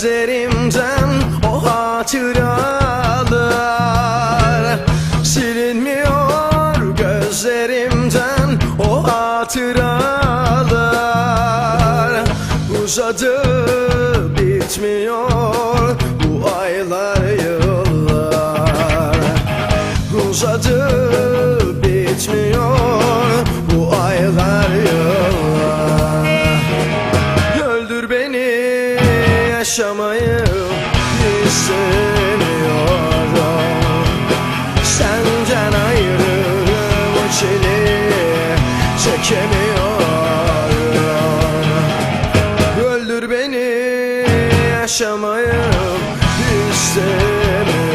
Gözlerimden o hatıralar Silinmiyor gözlerimden o hatıralar. Uzadı bitmiyor bu aylar yıllar. Uzadı yaşamayı Senden ayrı bu çileyi çekemiyorum. Öldür beni yaşamayı istemiyorum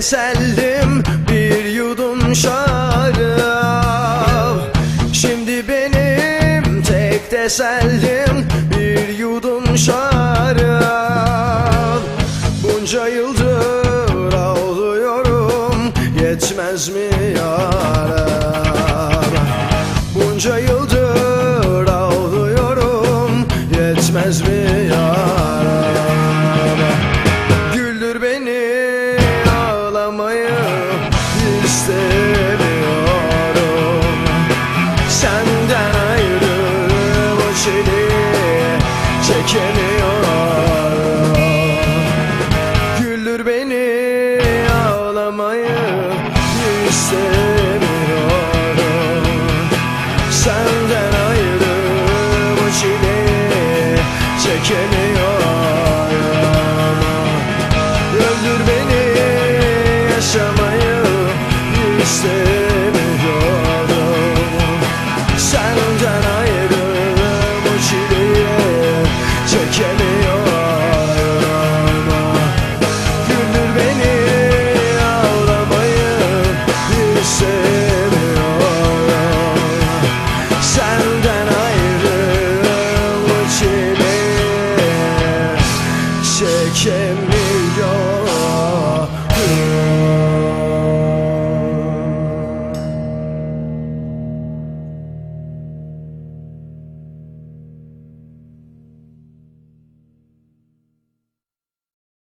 tesellim bir yudum şarap Şimdi benim tek tesellim bir yudum şarap Bunca yıldır ağlıyorum yetmez mi yarab Bunca yıldır ağlıyorum yetmez mi você.